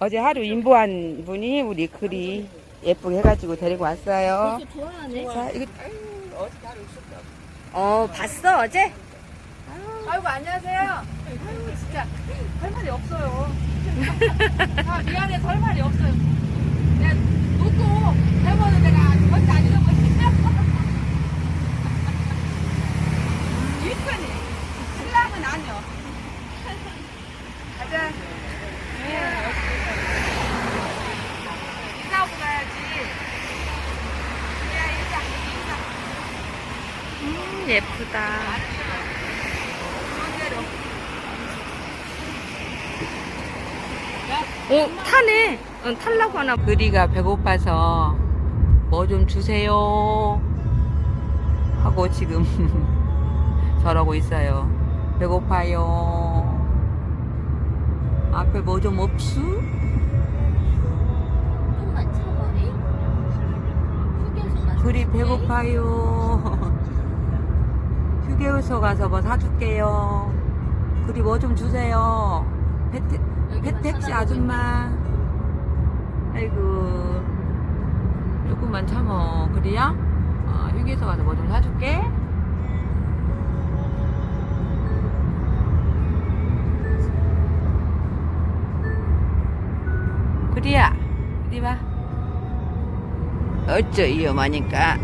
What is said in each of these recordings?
어제 하루 인보한 분이 우리 글이 예쁘게 해가지고 데리고 왔어요. 좋아하네. 자, 이거 어, 봤어, 어제? 아이고 안녕하세요. 아이고 진짜 할 말이 없어요. 아 미안해 할 말이 없어요. 내가 놓고 해보는 내가 절대 안 잊어버려. 일꾼이 신랑은 아니요. 가자. 네. 인사하고 가야지. 야 인사 인사. 음, 예쁘다. 오, 타네. 응, 탈라고 하나. 글이가 배고파서 뭐 좀 주세요 하고 지금 저러고 있어요. 배고파요. 앞에 뭐 좀 없수? 글이 배고파요. 휴게소 가서 뭐 사줄게요. 글이 뭐좀 주세요. 쳐다보고 아줌마. 아이고. 조금만 참어. 그래야? 어, 휴게소 가서 뭐 좀 사줄게. 그리야, 이리 와. 어쩌 위험하니까.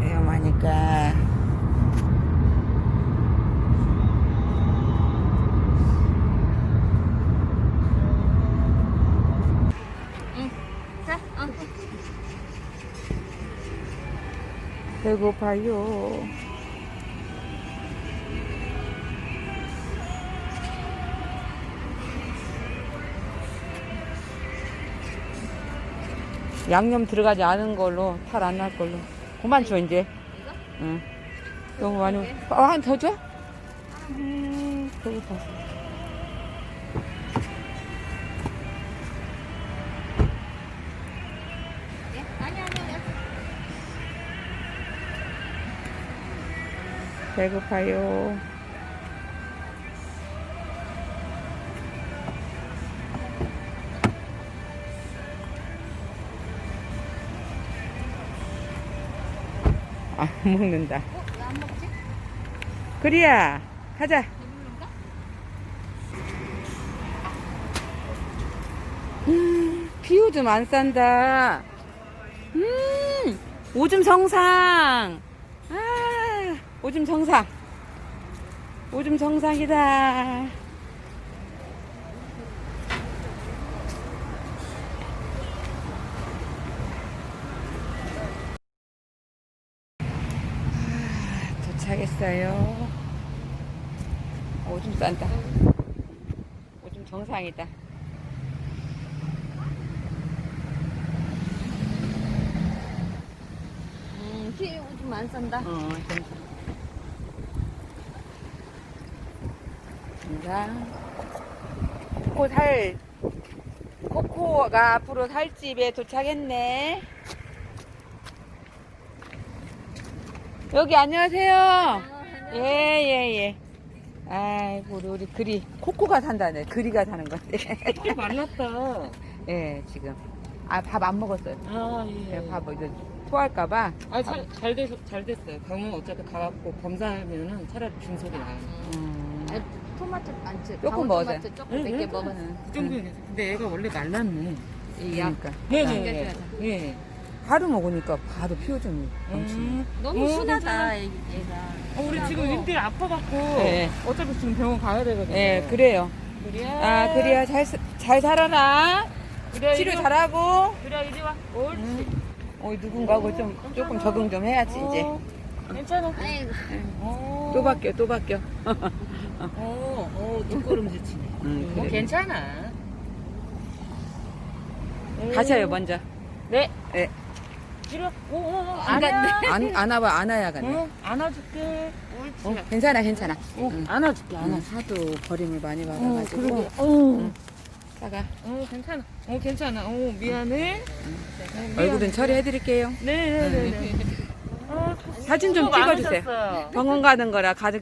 위험하니까. 자, 어. 배고파요. 양념 들어가지 않은 걸로 탈 안 날 걸로. 그만 줘 이제. 이거? 응. 너무 많이. 아, 한더 줘? 음, 배고파. 예? 배고파요. 안 먹는다. 어, 왜안 먹지? 그리야, 가자. 음, 비 오줌 안 싼다. 음, 오줌 정상. 아, 오줌 정상. 오줌 정상이다. 아, 도착했어요. 오줌 싼다. 오줌 정상이다. 음, 피 오줌 안 싼다. 어, 정상. 코코 살, 코코가 앞으로 살 집에 도착했네. 여기 안녕하세요. 예, 예, 예. 아이고, 우리, 우리 그리, 코코가 산다네. 그리가 사는 건데. 꽤 말랐다. 예, 지금. 아, 밥 안 먹었어요. 아 예, 예. 밥 이제 토할까봐. 아, 잘, 잘, 됐, 잘 됐어요. 병원 어차피 가갖고 검사하면은 차라리 중소리 나요. 음. 아, 토마토. 조금 먹어도 토마토 조금 몇개 응. 먹었어. 그 정도는 괜찮아요. 근데 애가 원래 말랐네. 그러니까. 네네. 예. 하루 먹으니까 바로 넘치네. 음. 너무 어, 순하다. 얘- 얘가. 어, 우리 지금 윈디 아파갖고 네. 어차피 지금 병원 가야 되거든요. 예, 그래요. 그래. 아, 그래야 잘, 사- 잘 살아라. 그래, 치료 이리 와. 잘하고. 그래, 이리 와. 옳지. 어, 누군가하고 좀, 조금 적응 좀 해야지, 이제. 어, 괜찮아. 어. 또 바뀌어, 또 바뀌어. 어, 어, 뒷걸음질 치네. 응, 뭐 그래. 괜찮아. 가셔요, 먼저. 네. 예. 이리 와. 오, 오, 오. 안 갔네. 안, 안아봐, 안아야겠네. 응, 안아줄게. 옳지. 어, 괜찮아, 괜찮아. 어, 응. 안아줄게, 응, 안아줄게. 하도 버림을 많이 어, 받아가지고. 그러게. 어, 싸가. 어, 괜찮아. 어, 괜찮아. 어, 미안해. 어, 미안해. 얼굴은 처리해드릴게요. 네, 네, 네. 네. 어, 사진 좀 수고 찍어주세요. 많으셨어요. 병원 가는 거라 가족